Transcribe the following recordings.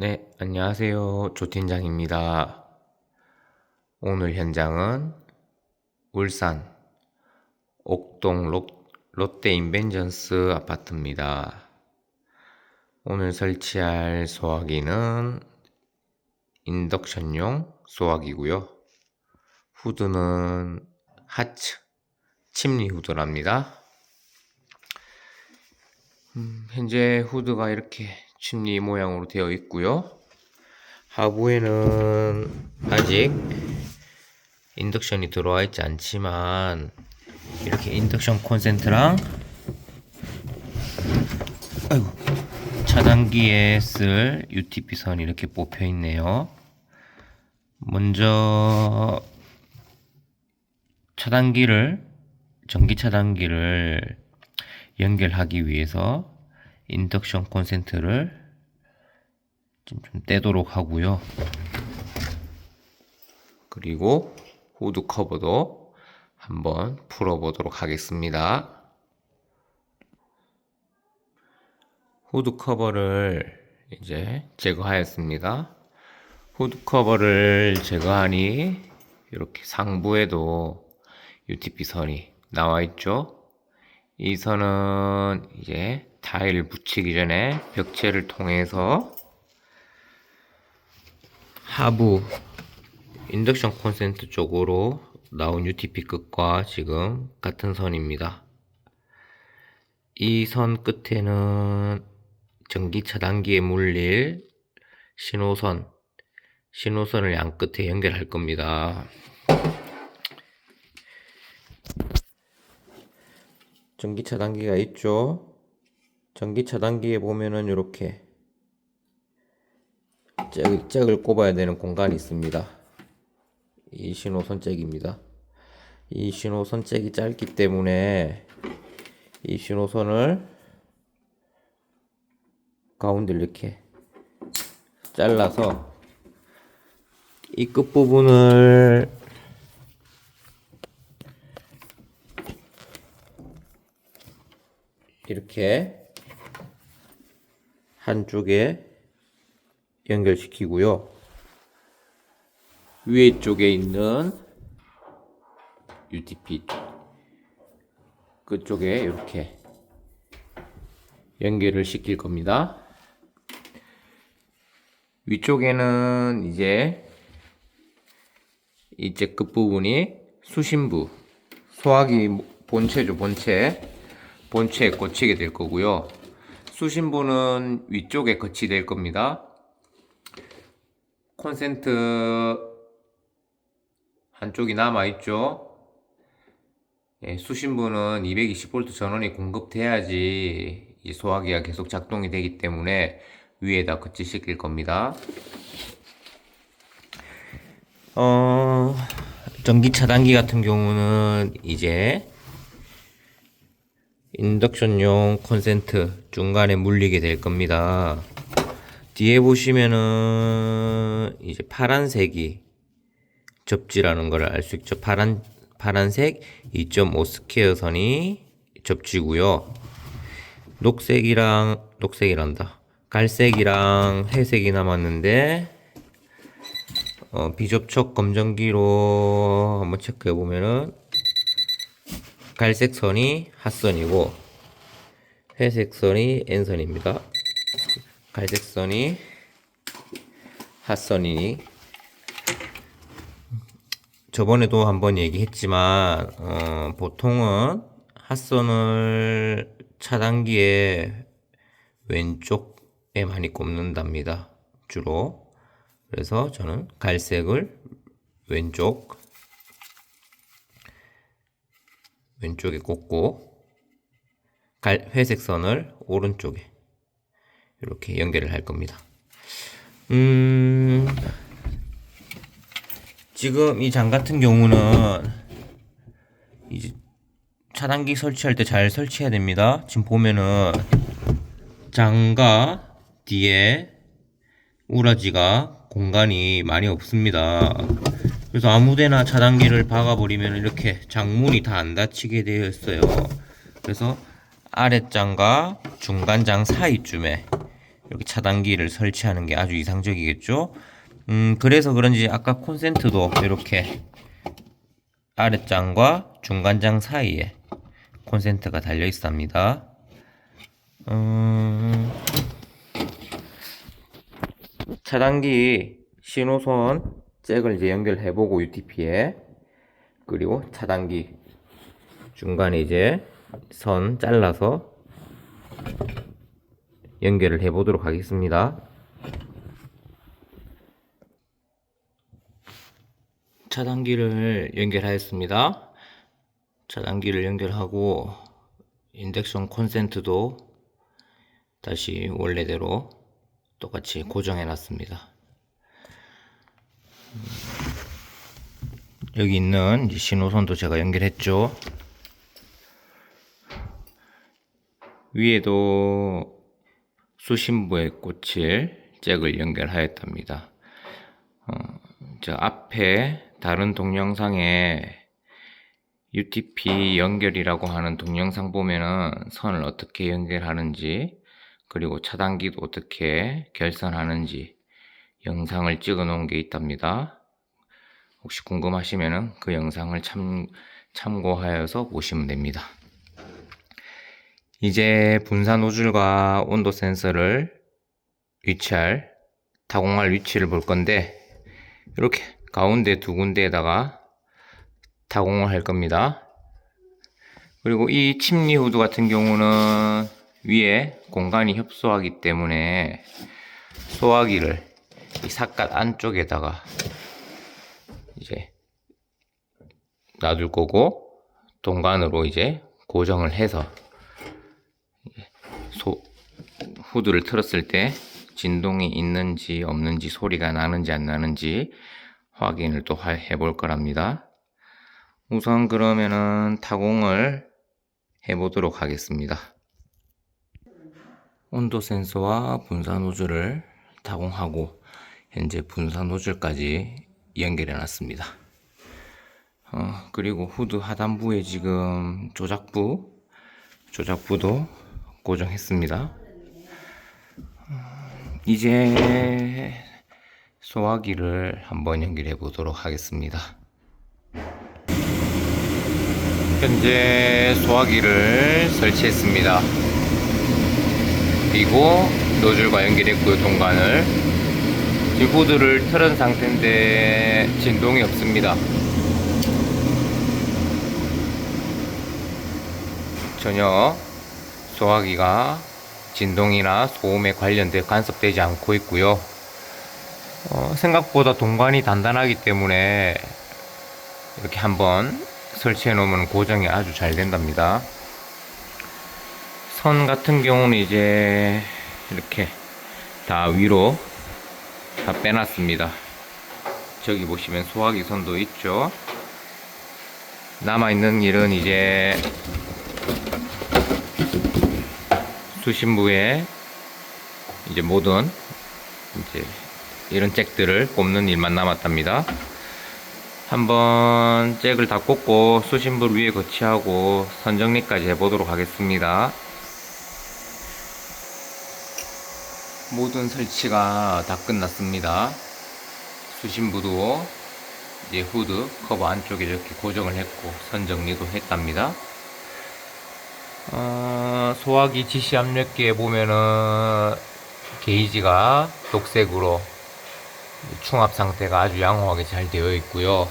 네, 안녕하세요. 조팀장입니다. 오늘 현장은 울산 옥동 롯, 롯데 인벤전스 아파트입니다. 오늘 설치할 소화기는 인덕션용 소화기고요. 후드는 하츠 침리 후드랍니다. 음, 현재 후드가 이렇게 침리 모양으로 되어 있고요. 하부에는 아직 인덕션이 들어와 있지 않지만 이렇게 인덕션 콘센트랑 아이고 차단기에 쓸 UTP 선이 이렇게 뽑혀 있네요. 먼저 차단기를 전기 차단기를 연결하기 위해서 인덕션 콘센트를 좀, 좀 떼도록 하고요. 그리고 후드 커버도 한번 풀어보도록 하겠습니다. 후드 커버를 이제 제거하였습니다. 후드 커버를 제거하니 이렇게 상부에도 UTP 선이 나와 있죠. 이 선은 이제 타일을 붙이기 전에 벽체를 통해서 하부 인덕션 콘센트 쪽으로 나온 UTP 끝과 지금 같은 선입니다. 이 선 끝에는 전기 차단기에 물릴 신호선, 신호선을 양 끝에 연결할 겁니다. 전기 차단기가 있죠. 전기 차단기에 보면은 이렇게 잭, 잭을 꼽아야 되는 공간이 있습니다. 이 신호선 잭입니다. 이 신호선 잭이 짧기 때문에 이 신호선을 가운데 이렇게 잘라서 이 끝부분을 이렇게 한쪽에 연결시키고요. 위에 쪽에 있는 UTP 그쪽에 이렇게 연결을 시킬 겁니다. 위쪽에는 이제 이제 끝부분이 수신부 소화기 본체죠 본체 본체에 꽂히게 될 거고요. 수신부는 위쪽에 거치될 겁니다. 콘센트 한쪽이 남아 있죠. 예, 수신부는 220V 전원이 공급돼야지 이 소화기가 계속 작동이 되기 때문에 위에다 거치시킬 겁니다. 어, 전기 차단기 같은 경우는 이제 인덕션용 콘센트 중간에 물리게 될 겁니다. 뒤에 보시면은 이제 파란색이 접지라는 걸 알 수 있죠. 파란 파란색 2.5 스퀘어 선이 접지고요. 녹색이랑 녹색이란다. 갈색이랑 회색이 남았는데 어, 비접촉 검정기로 한번 체크해 보면은 갈색 선이 핫선이고 회색 선이 N선입니다. 갈색 선이 핫선이니 저번에도 한번 얘기했지만 어, 보통은 핫선을 차단기에 왼쪽에 많이 꼽는답니다. 주로 그래서 저는 갈색을 왼쪽 왼쪽에 꽂고 갈, 회색 선을 오른쪽에 이렇게 연결을 할 겁니다. 음, 지금 이 장 같은 경우는 이제 차단기 설치할 때 잘 설치해야 됩니다. 지금 보면은 장과 뒤에 우라지가 공간이 많이 없습니다. 그래서 아무데나 차단기를 박아버리면 이렇게 장문이 다 안 닫히게 되어 있어요. 그래서 아랫장과 중간장 사이쯤에 이렇게 차단기를 설치하는 게 아주 이상적이겠죠? 음, 그래서 그런지 아까 콘센트도 이렇게 아랫장과 중간장 사이에 콘센트가 달려 있습니다. 음, 차단기 신호선 잭을 이제 연결해보고 UTP에 그리고 차단기 중간에 이제 선 잘라서 연결을 해 보도록 하겠습니다. 차단기를 연결하였습니다. 차단기를 연결하고 인덕션 콘센트도 다시 원래대로 똑같이 고정해 놨습니다. 음, 여기 있는 신호선도 제가 연결했죠. 위에도 수신부에 꽂힐 잭을 연결하였답니다. 어, 저 앞에 다른 동영상에 UTP 연결이라고 하는 동영상 보면은 선을 어떻게 연결하는지 그리고 차단기도 어떻게 결선하는지 영상을 찍어 놓은 게 있답니다. 혹시 궁금하시면은 그 영상을 참, 참고하여서 보시면 됩니다. 이제 분사 노즐과 온도 센서를 위치할 타공할 위치를 볼 건데 이렇게 가운데 두 군데에다가 타공을 할 겁니다. 그리고 이 침리 후드 같은 경우는 위에 공간이 협소하기 때문에 소화기를 이 삿갓 안쪽에다가 이제 놔둘 거고 동간으로 이제 고정을 해서 소, 후드를 틀었을 때 진동이 있는지 없는지 소리가 나는지 안 나는지 확인을 또 해 볼 거랍니다. 우선 그러면은 타공을 해 보도록 하겠습니다. 온도 센서와 분사 노즐을 타공하고 현재 분사 노즐까지 연결해 놨습니다. 어, 그리고 후드 하단부에 지금 조작부, 조작부도 고정했습니다. 어, 이제 소화기를 한번 연결해 보도록 하겠습니다. 현재 소화기를 설치했습니다. 그리고 노즐과 연결했고요, 동관을. 지금 후드를 틀은 상태인데 진동이 없습니다. 전혀 소화기가 진동이나 소음에 관련돼 간섭되지 않고 있고요. 어, 생각보다 동관이 단단하기 때문에 이렇게 한번 설치해 놓으면 고정이 아주 잘 된답니다. 선 같은 경우는 이제 이렇게 다 위로 다 빼놨습니다. 저기 보시면 소화기 선도 있죠. 남아있는 일은 이제 수신부에 이제 모든 이제 이런 잭들을 꼽는 일만 남았답니다. 한번 잭을 다 꽂고 수신부를 위에 거치하고 선정리까지 해보도록 하겠습니다. 모든 설치가 다 끝났습니다. 수신부도 이제 후드 커버 안쪽에 이렇게 고정을 했고 선정리도 했답니다. 어, 소화기 지시 압력계에 보면은 게이지가 녹색으로 충합 상태가 아주 양호하게 잘 되어 있고요.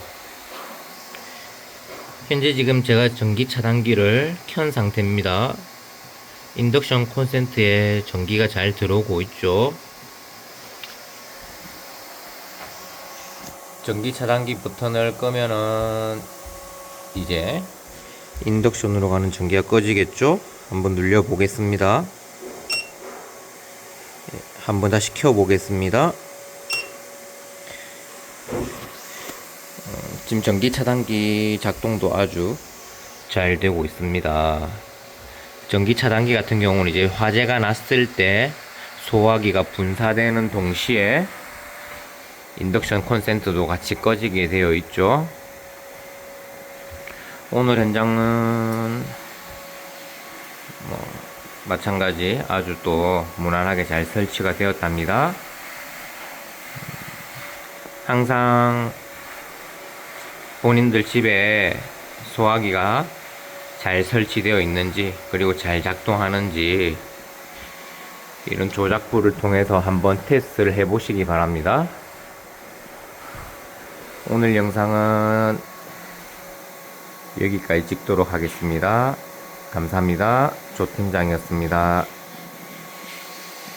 현재 지금 제가 전기 차단기를 켠 상태입니다. 인덕션 콘센트에 전기가 잘 들어오고 있죠. 전기 차단기 버튼을 끄면은 이제 인덕션으로 가는 전기가 꺼지겠죠? 한번 눌려 보겠습니다. 예, 한번 다시 켜 보겠습니다. 어, 지금 전기 차단기 작동도 아주 잘 되고 있습니다. 전기 차단기 같은 경우는 이제 화재가 났을 때 소화기가 분사되는 동시에 인덕션 콘센트도 같이 꺼지게 되어 있죠. 오늘 현장은 뭐 마찬가지 아주 또 무난하게 잘 설치가 되었답니다. 항상 본인들 집에 소화기가 잘 설치되어 있는지 그리고 잘 작동하는지 이런 조작부를 통해서 한번 테스트를 해 보시기 바랍니다. 오늘 영상은 여기까지 찍도록 하겠습니다. 감사합니다. 조팀장이었습니다.